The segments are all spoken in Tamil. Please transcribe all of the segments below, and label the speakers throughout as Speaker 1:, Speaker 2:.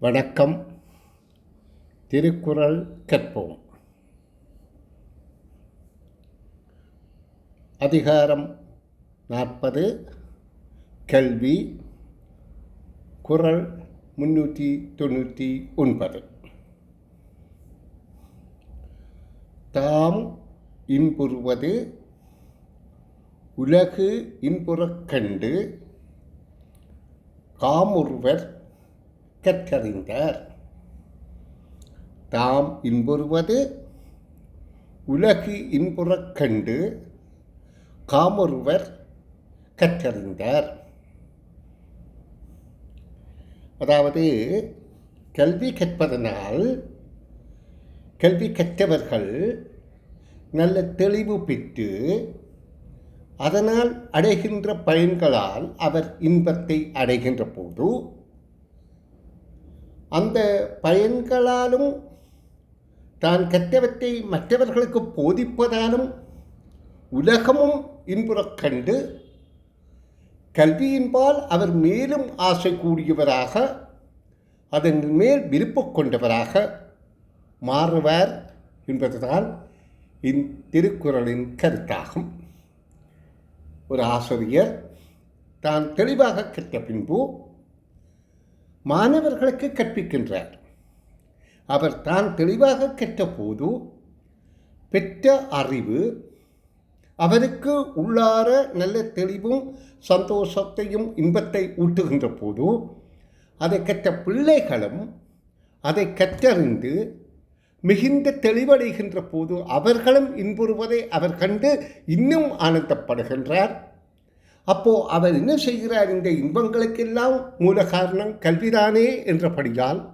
Speaker 1: வணக்கம். திருக்குறள் கற்போம் அதிகாரம் நாற்பது. கல்வி குறள் முன்னூற்றி தொண்ணூற்றி ஒன்பது. தாம் இன்புறுவது. உலகு இன்புறக் கண்டு. காமுறுவர் கற்றறிந்தார் தாம் இன்புறுவது உலகு இன்புறக் கண்டு காமொருவர் கற்றறிந்தார் அதாவது கல்வி கற்பதனால் கல்வி கற்றவர்கள் நல்ல தெளிவு பெற்று அதனால் அடைகின்ற பயன்களால் அவர் இன்பத்தை அடைகின்ற போது அந்த பயன்களாலும் தான் கற்றவற்றை மற்றவர்களுக்கு போதிப்பதாலும் உலகமும் இன்புறக் கண்டு கல்வியின்பால் அவர் மேலும் ஆசை கூடியவராக அதன் மேல் விருப்பம் கொண்டவராக மாறுவார் என்பதுதான் இத்திருக்குறளின் கருத்தாகும். ஒரு ஆசிரியர் தான் தெளிவாக கற்ற பின்பு மாணவர்களுக்கு கற்பிக்கின்றார். அவர் தான் தெளிவாக கற்றபோது பெற்ற அறிவு அவருக்கு உள்ளார நல்ல தெளிவும் சந்தோஷத்தையும் இன்பத்தை ஊட்டுகின்ற போது அதை கற்ற பிள்ளைகளும் அதை கற்றறிந்து மிகுந்த தெளிவடைகின்ற போது அவர்களும் இன்புறுவதை அவர் கண்டு இன்னும் ஆனந்தப்படுகின்றார். அப்போது அவர் என்ன செய்கிறார்? இந்த இன்பங்களுக்கெல்லாம் மூல காரணம் கல்விதானே என்றபடியால்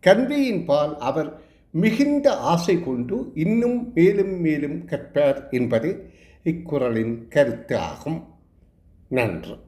Speaker 1: கல்வியின் பால் அவர் மிகுந்த ஆசை கொண்டு இன்னும் மேலும் மேலும் கற்பார் என்பது இக்குறளின் கருத்து ஆகும். நன்று.